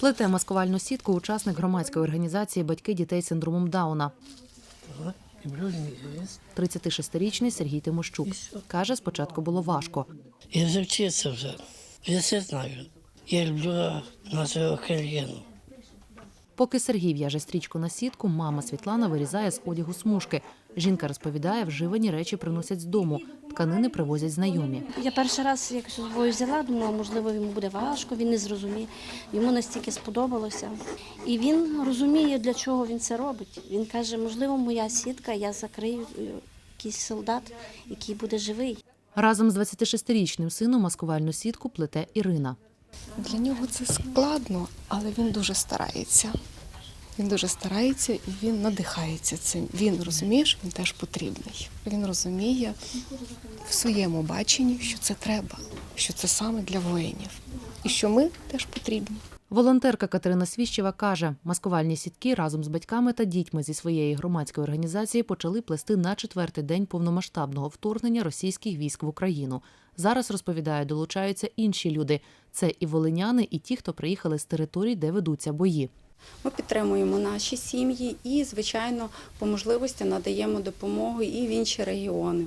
Плете маскувальну сітку учасник громадської організації Батьки дітей з синдромом Дауна. Так. І брюль місяць. 36-річний Сергій Тимощук. Каже, спочатку було важко. Я вже вчився вже. Я все знаю. Я люблю нашу країну. Поки Сергій в'яже стрічку на сітку, мама Світлана вирізає з одягу смужки. Жінка розповідає, вживані речі приносять з дому, тканини привозять знайомі. Я перший раз як з собою взяла, думала, можливо, йому буде важко, він не зрозуміє. Йому настільки сподобалося. І він розуміє, для чого він це робить. Він каже, можливо, моя сітка, я закрию е, якийсь солдат, який буде живий. Разом з 26-річним сином маскувальну сітку плете Ірина. Для нього це складно, але він дуже старається. Він дуже старається і він надихається цим. Він розуміє, що він теж потрібний. Він розуміє в своєму баченні, що це треба, що це саме для воїнів, і що ми теж потрібні. Волонтерка Катерина Свіщева каже, маскувальні сітки разом з батьками та дітьми зі своєї громадської організації почали плести на четвертий день повномасштабного вторгнення російських військ в Україну. Зараз розповідає, долучаються інші люди. Це і волиняни, і ті, хто приїхали з територій, де ведуться бої. Ми підтримуємо наші сім'ї і, звичайно, по можливості надаємо допомогу і в інші регіони.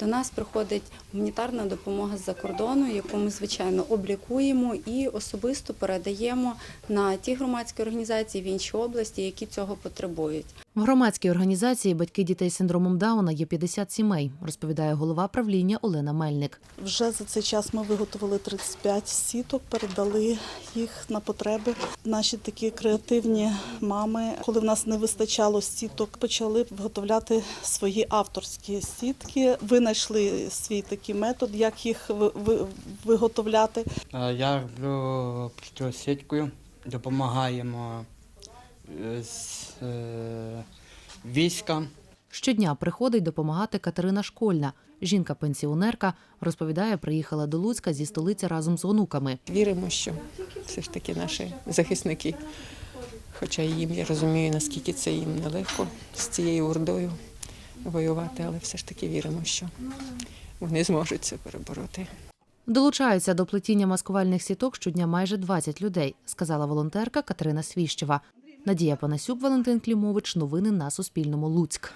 До нас приходить гуманітарна допомога з-за кордону, яку ми, звичайно, облікуємо і особисто передаємо на ті громадські організації в інші області, які цього потребують. В громадській організації батьки дітей з синдромом Дауна є 50 сімей, розповідає голова правління Олена Мельник. Вже за цей час ми виготовили 35 сіток, передали їх на потреби. Наші такі креативні мами, коли в нас не вистачало сіток, почали виготовляти свої авторські сітки. Винайшли свій такий метод, як їх ви- ви- виготовляти. Е, Я роблю сіткою, допомагаємо е, з е, війська. Щодня приходить допомагати Катерина Школьна. Жінка-пенсіонерка розповідає, приїхала до Луцька зі столиці разом з онуками. Віримо, що все ж таки наші захисники, хоча їм я розумію, наскільки це їм нелегко з цією ордою воювати, але все ж таки віримо, що вони зможуть це перебороти. Долучаються до плетіння маскувальних сіток щодня майже 20 людей, сказала волонтерка Катерина Свіщева. Надія Панасюк, Валентин Клімович. Новини на Суспільному. Луцьк.